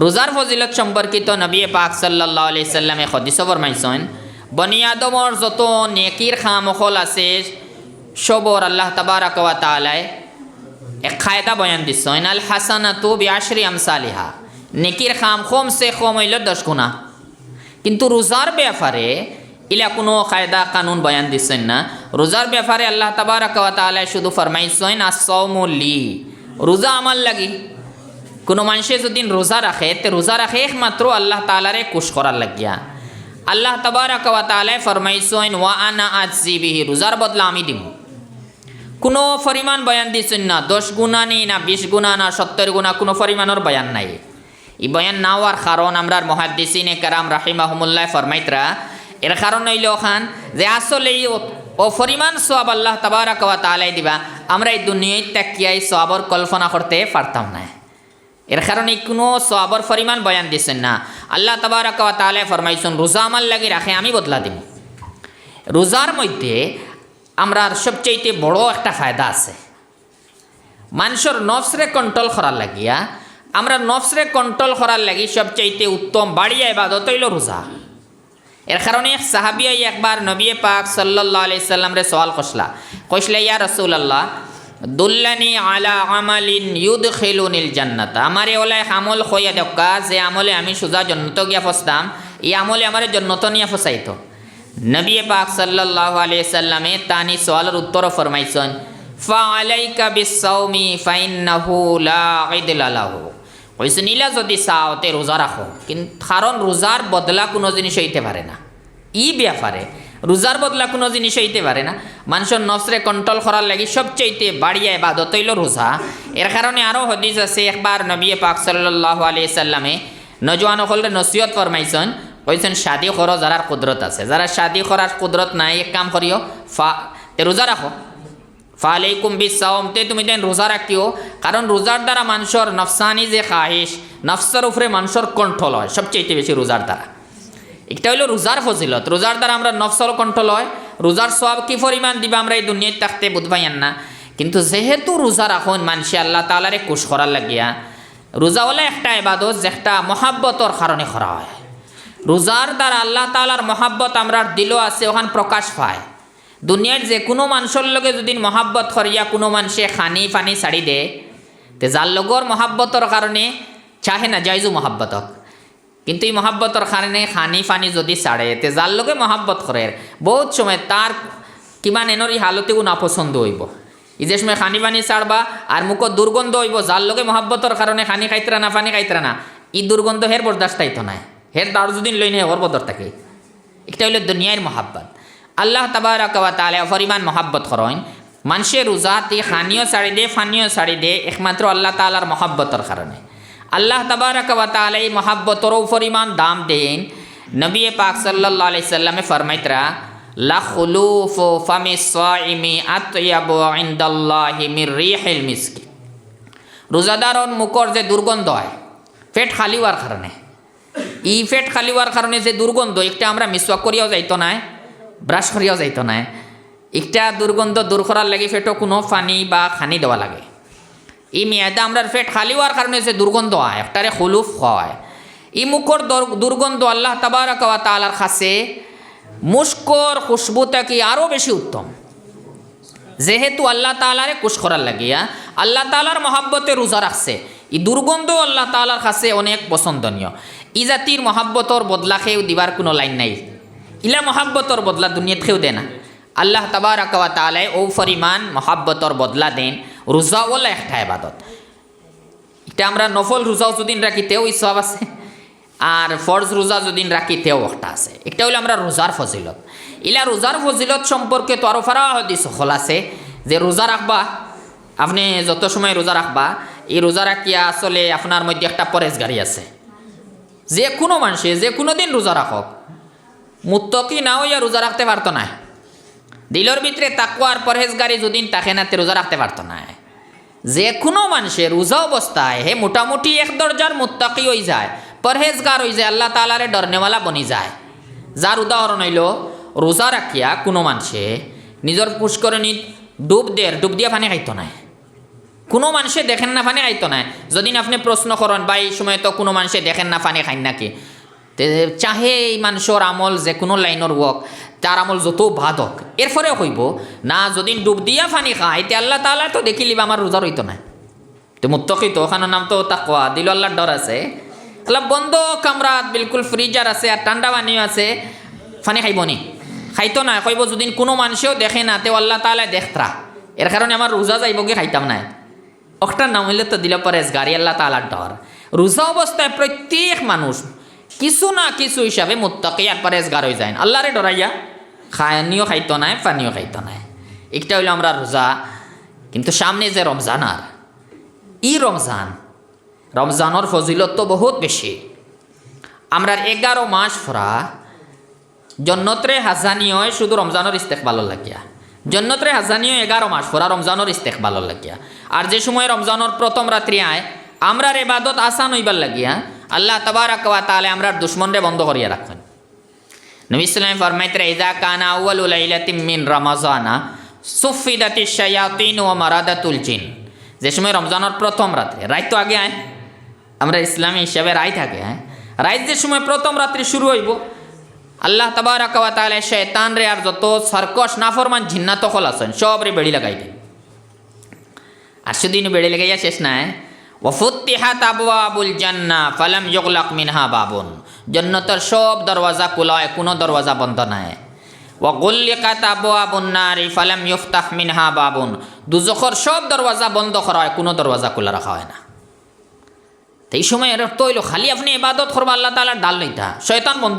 রোজার ফজিলত সম্পর্কিত নবী পাক সাল্লাহ আলি সাল্লামে হদিস ফরমাইছেন, বনি আদমর যত নেকির খামখল আছে, সবর আল্লাহ তাবারাক ওয়া তাআলায় এক খায়দা বয়ান দিছেন আল হাসানাতু বিআশরি আমসালিহা নেকির খাম খম সে খম হইল দশ গুণা। কিন্তু রোজার ব্যাপারে ইলা কোনো কায়দা কানুন বয়ান দিচ্ছেন না। রোজার ব্যাপারে আল্লাহ তাবারাক ওয়া শুধু ফরমাইছেন আসসাউমু লি রোজা আমার লাগি কোনো মানুষে যদি রোজা রাখে, তে রোজা রাখে একমাত্র আল্লাহ তালারে কুশ করার লাগিয়া। আল্লাহ তাবারাক ওয়া তাআলা ফরমাইছেন, ওয়া আনা আজি বিহি, রোজার বদলা আমি দিব কোনো পরিমাণ বয়ান দিচ্ছেন না, দশ গুণা নেই না বিশ গুণা না সত্তর গুণা, কোনো পরিমাণের বয়ান নাই। এই বয়ান না হওয়ার কারণ আমরা মহাদিসিনে কারাম রাহিমাহমুল্লাহ ফরমাইতরা, এর কারণ হইল ওখান যে আসলে এই ও- ও পরিমাণ সব আল্লাহ তাবারাক ওয়া তাআলাই দিবা, আমরা এই দুনিয়ায় তাকিয়াই সবর কল্পনা করতে পারতাম না। এর কারণে কোনো সবর পরিমাণ বয়ান দিচ্ছেন না। আল্লাহ তাবারাক তাআলা ফরমাইছেন, রোজা আমার লাগি রাখে, আমি বদলা দিব রোজার মধ্যে আমরা সবচাইতে বড় একটা ফায়দা আছে। মানুষের নফসরে কন্ট্রোল করার লাগিয়া, আমরা নফসরে কন্ট্রোল করার লাগি সবচাইতে উত্তম বাড়িয়া ইবাদত হইল রোজা। এর কারণে সাহাবিয়া একবার নবী পাক সাল্লাল্লাহু আলাইহি সাল্লাম রে সওয়াল কসলা, কইসলা, ইয়া রাসূলুল্লাহ দুল্লানি আলা আমালিন ইউদখিলুনিল জান্নাত। আমারে ওলাই আমল খইয়া দক্কা যে আমলে আমি সুজা জন্নত গিয়া ফসতাম, এই আমলে আমারে জন্নত নিয়া ফসাইতো। নবী পাক সাল্লাল্লাহু আলাইহি সাল্লামে তানি সওয়ালের উত্তর ফরমাইছেন, ফাআলাইকা বিসাউমি ফাইন্নাহু লা ইদলা লাহু। কইছে, নীলা যদি চাও তে রোজা রাখো, কিন্তু কারণ রোজার বদলা কোনো জিনিস হইতে পারে না। ই ব্যাপারে রোজার বদলা কোনো জিনিস হইতে পারে না। মানুষের নফসরে কন্ট্রোল করার লাগি সবচাইতে বাড়িয়া এবাদত হইল রোজা। এর কারণে আরও হদিস আছে, একবার নবী পাক সাল্লাহ আলিয়া সাল্লামে নজওয়ান হলরে নসিহত ফরমাইছেন, কইছেন, শাদি করো যারার কুদরত আছে। যারা শাদি করার কুদরত নাই, এক কাম করিও, ফা রোজা রাখো। ফালাইকুম বিসাওম তে তুমি দেন রোজা রাখিও। কারণ রোজার দ্বারা মানুষের নফসানি যে খাহিস নফসের উপরে মানুষের কন্ট্রোল হয় সবচেয়ে বেশি রোজার দ্বারা। একটা হইল রোজার ফজিলত। রোজার দ্বারা আমরা নফসর কন্ট্রোল হয় রোজার সব কি পরিমাণ দিবা আমরা এই দুনিয়ায় থাকতে বুধবাইয়ান না। কিন্তু যেহেতু রোজা রাখুন মানুষে আল্লাহ তালারে কুশ করার লাগিয়া, রোজা হলে একটা এবাদত যেটা মহাব্বতর কারণে করা হয়। রোজার দ্বারা আল্লাহ তালার মহাব্বত আমরা দিল আছে, ওখান প্রকাশ পায়। দুনিয়ার যে কোনো মানুষের লগে যদি মহাব্বত করিয়া কোনো মানুষে খানি ফানি ছাড়ি দে, তে যার লগর মহাব্বতর কারণে চাহে না, যাইজু মহাব্বতক। কিন্তু এই মহাব্বতর কারণে খানি ফানি যদি ছাড়ে তে যার লগে মহাব্বত করে বহুত সময় তার কিমান এনরি হালতেও নাপছন্দ হইব। যে সময় খানি পানি ছাড়বা আর মুখ দুর্গন্ধ হইব যার লগে মহাব্বতর কারণে খানি খাইতরা না পানি খাইতরা না, ই দুর্গন্ধ হের বরদাস্ত আইতো নাই। হের দার যদি লই নে ওর বদর থাকে। এটা হইল দুনিয়ার মহাব্বত। আল্লাহ তাবারাক ওয়া তাআলা পরিমাণ মহাব্বত করেন মানুষের রোজাতে খানিও ছাড়ি দে, ফানিও ছাড়ি দে একমাত্র আল্লাহ তাআলার মহাব্বতর কারণে আল্লাহ তাবারাক ওয়া তাআলা এই মহাব্বতরও পরিমাণ দাম দেন নবী পাক সাল্লাল্লাহু আলাইহি সাল্লামে ফরমাইতরা, লা খুলুফু ফামি সাইমি আতয়াবু ইনদাল্লাহি মির রিহিল মিসকি। রোজাদারন মুখর যে দুর্গন্ধ হয়, পেট খালি হওয়ার কারণে। ই পেট খালি হওয়ার কারণে যে দুর্গন্ধ, একটা আমরা মিসওয়াক করিয়াও যাইতো নাই ব্রাশ করিয়াও যাইতো নাই একটা দুর্গন্ধ দূর করার লাগে পেটও কোনো পানি বা খানি দেওয়া লাগে। এই মেয়াদা আমরা পেট খালি হওয়ার কারণে যে দুর্গন্ধ হয়, একটারে হলুফ হয়। এই মুখর দুর্গন্ধ আল্লাহ তাবারাক তাআলার কাছে মুস্কর খুশবু থেকে আরও বেশি উত্তম। যেহেতু আল্লাহ তালারে কুশ করার লাগিয়া আল্লাহ তালার মহাব্বতে রোজা রাখছে। ই দুর্গন্ধ আল্লাহ তালার কাছে অনেক পছন্দনীয়। ই জাতির মহাব্বতর বদলা খেয়েও দিবার কোনো লাইন নাই। ইলা মহাব্বতর বদলা দুনিয়াত খেয়েও দেয় না আল্লাহ তাবারাকাওয়া তালায় ও পরিমাণ মহাব্বতর বদলা দেন। রোজাওয়ালা একটা এবাদত এটা আমরা নফল রোজাও যদিন রাখি তেও ইসব আছে, আর ফরজ রোজা যদিন রাখি তেও একটা আছে। একটা হইল আমরা রোজার ফজিলত। ইলা রোজার ফজিলত সম্পর্কে তো আরও ফারা হদিস হল আছে, যে রোজা রাখবা আপনি যত সময় রোজা রাখবা এই রোজা রাখিয়া আসলে আপনার মধ্যে একটা পরেজগারি আছে। যে কোনো মানুষে, যে কোনো দিন রোজা রাখক মুত্তকি না হইয়া রোজা রাখতে পারতো না দিলর ভিতরে তাকুয়ার পরহেজগারি যদিন তাকে না রোজা রাখতে পারতো না যে কোনো মানুষের রোজা অবস্থায় হে মোটামুটি এক দরজার মুত্তাকি হয়ে যায় পরহেজগার হয়ে যায়, আল্লাহ তালারে ডরনেওয়ালা বনি যায়। যার উদাহরণ হইল রোজা রাখিয়া কোনো মানুষে নিজের পুষ্করণীত ডুব দের ডুব দিয়া পানি খাইতো না কোনো মানুষে দেখেন না ফানি খাইতো না যদি আপনি প্রশ্ন করেন বা এই সময় তো কোনো মানুষে দেখেন না ফানি খাই নাকি? চাহে এই মানুষের আমল যে কোনো লাইনের হোক তার আমল যত ভাত হোক এরপরে কইব, না যদি ডুব দিয়া ফানি খায়, তে আল্লাহ তালা তো দেখি লিবা আমার রোজা রইতো না তো মুত্তকি তো ওখানের নাম তো তাকওয়া দিল আল্লাহর ডর আছে। আল্লাহ বন্ধ কামরাত বিলকুল ফ্রিজার আছে আর ঠান্ডা পানিও আছে, ফানি খাইব নি? খাইতো না কইব যদি কোনো মানুষেও দেখে না, তেও আল্লাহ তাহলে দেখতরা এর কারণে আমার রোজা যাইব কি খাইতাম না একটা নাম হইলে তো দিল পরেশ গাড়ি আল্লাহ তালার ডর রোজা অবস্থায় প্রত্যেক মানুষ কিছু না কিছু হিসাবে মুত্তাকি আর পরেশ গার হয়ে যায়। আল্লাহরে ডরাইয়া খায়নিও খাইতো নাই, পানিও খাইতো নাই। একটা হইল আমরা রোজা কিন্তু সামনে যে রমজান আর ই রমজান রমজানের ফজিলত তো বহুত বেশি আমরা এগারো মাস ফরা জন্নতরে হাজানিও শুধু রমজানের ইস্তেকবালর লাগিয়া। জন্নতরে হাজানিও এগারো মাস ফরা রমজানের ইস্তেকবালর লাগিয়া। আর যে সময় রমজানের প্রথম রাত্রি আয় আমরার এবাদত আসান হইবার লাগিয়া আল্লাহ তবারক ওয়া তাআলা আমরার দুশ্মনরে বন্ধ করিয়া রাখেন। নবী ইসলাম ফরমাইতে ইজা কানা আউয়ালু লাইলাতিন মিন রমাজানা সুফিদাতিশ শায়াতিন ওয়া মারাদাতুল জিন। যে সময় রমজানের প্রথম রাত্রে, রাত তো আগে আয়, আমরা ইসলামী হিসাবে রায় থাকে হ্যাঁ? রাত যে সময় প্রথম রাত্রি শুরু হইব, আল্লাহ তবারক ওয়া তাআলা শয়তান রে আর যত সরকশ, নাফরমান জিন্নাত আছেন সব রে বেড়ি লাগাই দেন আর সেদিন বেড়ে লাগাইয়া শেষ নাই ওফুত্তিহাত আবওয়াবুল জান্না ফালাম ইউগলাক মিনহা বাবুন জন্নতর সব দরওয়াজা খোলা হয় কোনো দরওয়াজা বন্ধ নাই। ও গল্লিকাত আবওয়াবুন নারি ফালাম ইউফতাহ মিনহা বাবুন দুজখর সব দরওয়াজা বন্ধ করা হয় কোনো দরওয়াজা খোলা রাখা হয় না। তো এই সময় এর তৈল খালি আপনি ইবাদত করবা, আল্লাহ তালার ডাল লইতা শয়তান বন্ধ।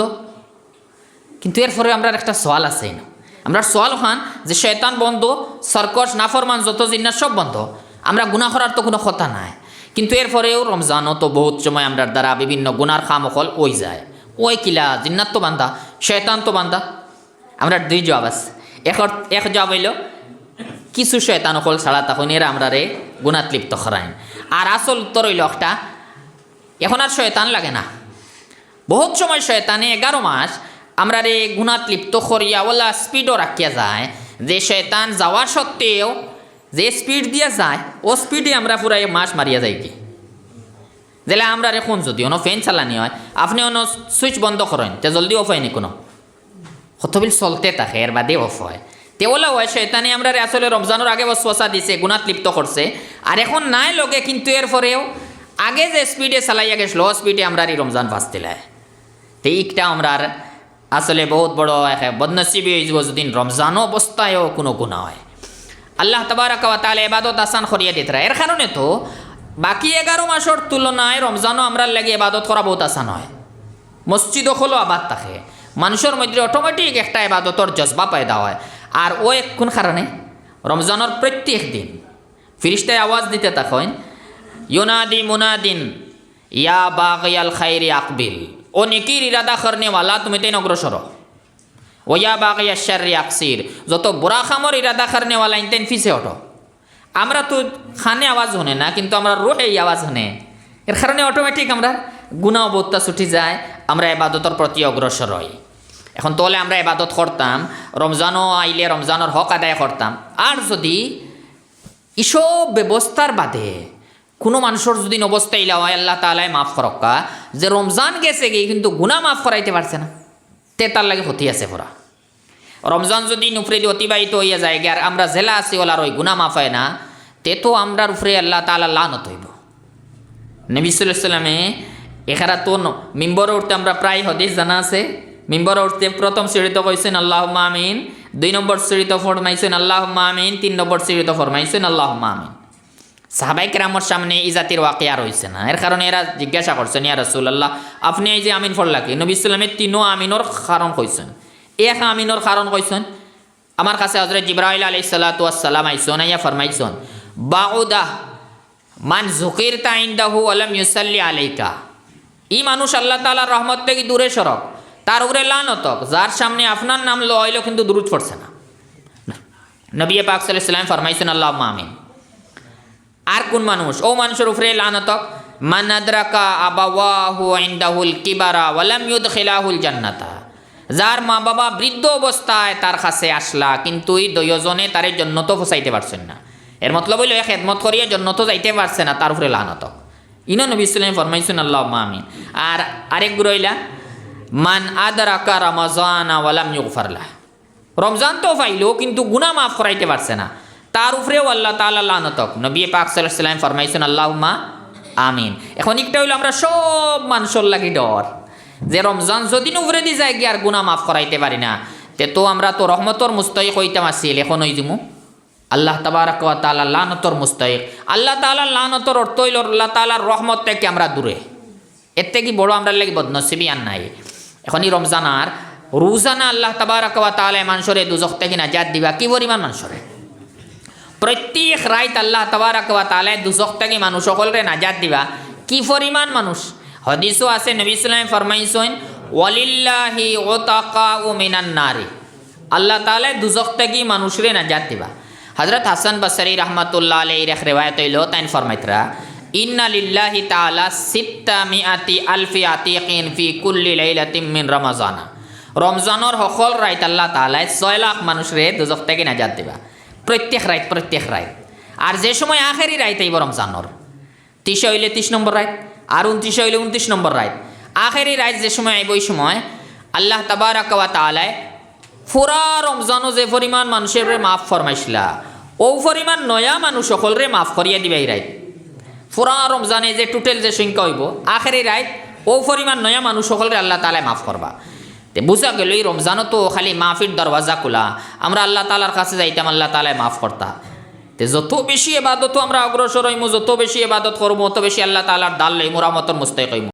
কিন্তু এরপরে আমরা একটা সোয়াল আছে না। আমরা সোয়াল খান যে শয়তান বন্ধ, সরকস, নাফরমান, যত জিনিস সব বন্ধ। আমরা গুণা করার তো কোনো কথা নাই। কিন্তু এরপরেও রমজানও তো বহুত সময় আমরা দ্বারা বিভিন্ন গুনার খামখল ওই যায়। ওই কিলা, জিন্নাত তো বান্ধা শয়তান তো বান্ধা আমরা দুই জবাব আছে। এক এক জবাব হইল, কিছু শয়তান অকল ছাড়া তখন এরা আমরা রে গুণাত লিপ্ত করাইন আর আসল উত্তর হইল একটা, এখন আর শয়তান লাগে না। বহুত সময় শয়তানে এগারো মাস আমরা রে গুণাত লিপ্ত করিয়া ওলা স্পিডও রাখিয়া যায় যে শয়তান যাওয়া সত্ত্বেও যে স্পিড দিয়া যায়, ও স্পিডে আমরা পুরা মাস মারিয়া যাই কি। যেলে আমরা কোন যদি, অন ফ্যান চালানি হয়, আপনি অন সুইচ বন্ধ করেন, তে জলদি অফ হয়নি কোনো। কতবিল চলতে থাকে, এর বাদে অফ হয়। তেওলা হয়, শয়তানি আমরা আসলে রমজানের আগে বসওয়াসা দিছে, গুণাত লিপ্ত করছে আর এখন নাই লগে, কিন্তু এর পরেও আগে যে স্পিডে চালাইয়া গেছিল স্পিডে আমরা এই রমজান ফাঁসতিলায় তো ইকটা আমরা আসলে বহুত বড় বদনসিবি হয়ে যাব যদি, রমজান অবস্থায়ও কোনো গুণা হয়। আল্লাহ তবারক ওয়া তাআলা ইবাদত আসান করিয়া দিতরা এর কারণে তো বাকি এগারো মাসের তুলনায় রমজানও আমরা লাগে ইবাদত করা বহুত আসান হয়। মসজিদ হলো আবাদ থাকে। মানুষের মধ্যে অটোমেটিক একটা ইবাদতর জজবা পায়দা হয়। আর ও এক কোন কারণে রমজানের প্রত্যেক দিন ফিরিস্তায় আওয়াজ দিতে থাকেন, ইউনাদি মুনাদিন ইয়া বাগিয়াল খাইরি আকবিল ও নিকির ইরাদা করনে ওয়ালা তুমি তেন অগ্রসর ও ইয়া বাগিয়া শাররি আকসির। যত বুড়া খামর ইরাদা করনে ওয়ালা ইনতেন ফিসে ওঠো। আমরা তো খানে আওয়াজ হনে না, কিন্তু আমরা রোহে এই আওয়াজ হনে এর কারণে অটোমেটিক আমরা গুণাও বোধটা ছুটি যায়, আমরা এবাদতর প্রতি অগ্রসর হই। এখন তোলে আমরা এবাদত করতাম, রমজানও আইলে রমজানের হক আদায় করতাম। আর যদি এসব ব্যবস্থার বাদে কোনো মানুষের যদি অবস্থা ইলা হয়, আল্লাহ তালাই মাফ করক্কা। যে রমজান গেছে গিয়ে কিন্তু গুণা মাফ করাইতে পারছে না। তে তার লাগে ক্ষতি আছে পড়া রমজান যদি নুফরে দিয়ে অতিবাহিত হইয়া যায় আর আমরা জেলা আছি ওলার ওই গুণা মাফ হয় না তে তো আমরার উপরে আল্লাহ তালা লানত হইব। নবী সাল্লামে এখারা তো মিম্বরে উঠতে আমরা প্রায় হদিস জানা আছে। মিম্বরে উঠতে প্রথম সিঁড়িতে কইছেন আল্লাহ আমিন। দুই নম্বর সিঁড়িতে ফরমাইছেন আল্লাহ আমিন। তিন নম্বর সিঁড়িতে ফরমাইছেন আল্লাহ আমিন। সাহাবাই কেরামর সামনে এই জাতির ওয়াকিয়া রয়েছে না। এর কারণে এরা জিজ্ঞাসা করছেন, ইয়া রসুল আল্লাহ আপনি এই যে আমিন ফরলাকে নবী ইসলামের তিনও আমিনর কারণ কইছেন। এক আমিনর কারণ কইছেন? আমার কাছে হজরত জিব্রাহিল আলাই সাল্লাতাম আইসন ইয়া ফরমাইছন বাউদাহ মান জুকির তাইন্দাহু আলম ইউসাল্লি আলাইকা। ই মানুষ আল্লাহ তালার রহমত থেকে দূরে সরক তার উপরে লানতক যার সামনে আপনার নাম লইল কিন্তু দূরত পড়ছে না। নবী পাক সাল্লাহ সাল্লাম ফরমাইছেন আল্লাহ আমিন। আর কোন মানুষ? ও মানুষের উপরে লানতক মান আদরাকা আবাওয়াহু ইনদাহুল কিবারা ওয়ালাম ইউদখিলাহুল জান্নাতা। যার মা বাবা বৃদ্ধ অবস্থায় তার কাছে আসলা, কিন্তু এই দয়োজনে তার জন্য তো ফসাইতে পারছেন না। এর মতলব হইল খেদমত করিয়া জন্য তো যাইতে পারছে না, তার উপরে লানতক ইনো নবী ইসলাম ফরমাইছুন আল্লাহ আমিন। আর আরেক গুরইলা মান আদরাকা রমজান ওয়ালাম ইউগফারলাহ রমজান তো পাইলো কিন্তু গুনাহ মাফ করাইতে পারছে না। তার উপরেও আল্লাহ তাআলা লানতক নবী পাক সাল্লাম ফরমাইছুন, আল্লাহুম্মা আমিন। এখন একটা হইল আমরা সব মানুষের লাগি ডর। যে রমজান যদি উপরে দি যায় গিয়ে আর গুনাহ মাফ করাইতে পারি না, তে তো আমরা তো রহমতর মুস্তাহিক হইতাম আসিল, এখন ওই দিমু আল্লাহ তাবারাক তাআলা লানতর মুস্তাহিক। আল্লাহ তাআলা লানতর অর্থ হইল, আল্লাহ তাআলার রহমত থেকে আমরা দূরে। এর থেকে বড় আমরা লাগি বদনসিবি আর নাই। এখনই রমজান আর রোজানা আল্লাহ তাবারাক তাআলা মানুষরে দুজক থেকে নাজাত দিবা। কি পরিমাণ মানুষরে? প্রত্যেক রাইত আল্লাহ তাবারাক ওয়া তাআলা দুজক থেকে মানুষ সকলরে নাজাত দিবা। কি পরিমাণ মানুষ? হদিসও আছে, নবী সাল্লাম ফরমাইছেন, ওয়ালিল্লাহি ওতাকাউ মিনান নারি। আল্লাহ তাআলা দুজক থেকে মানুষরে নাজাত দিবা। হযরত হাসান বসরি রহমাতুল্লাহ আলাইহির এক রিওয়ায়াত হইল, তাইন ফরমাইতরা, ইন্না লিল্লাহি তাআলা সিত্তা মিআতি আলফি আতিকিন ফি কুল্লি লাইলাতিন মিন রমাজানা। রমজানের সকল রাইত আল্লাহ তাআলাই ছয় লাখ মানুষরে দুজক থেকে নাজাত দিবা। প্রত্যেক রাইত প্রত্যেক রাইত। আর যে সময় আখেরি রাইত আইব রমজানর তিরিশে হইলে তিরিশ নম্বর রাইত, আর উনত্রিশে হইলে উনত্রিশ নম্বর রাইত। আখেরি রাইত যে সময় আইব ওই সময় আল্লাহ তাবারাক ওয়া তাআলাই ফুরা রমজানও যে পরিমাণ মানুষের মাফ ফরমাইছিলা ও পরিমাণ নয়া মানুষ সকলরে মাফ করিয়া দিবা এই রাইত। ফুরা রমজানে যে টোটাল যে সংখ্যা হইব, আখেরি রাইত ও পরিমাণ নয়া মানুষ সকলরে আল্লাহ তালায় মাফ করবা। তে বুঝা গেল এই রমজানও তো খালি মাফির দরওয়াজা খোলা। আমরা আল্লাহ তালার কাছে যাইতাম, আল্লাহ তালায় মাফ করতা। তে যত বেশি এবাদত আমরা অগ্রসর হইমু, যত বেশি এবাদত করব তত বেশি আল্লাহ তালার দাল লইমু রহমতর মুস্তাক হইমু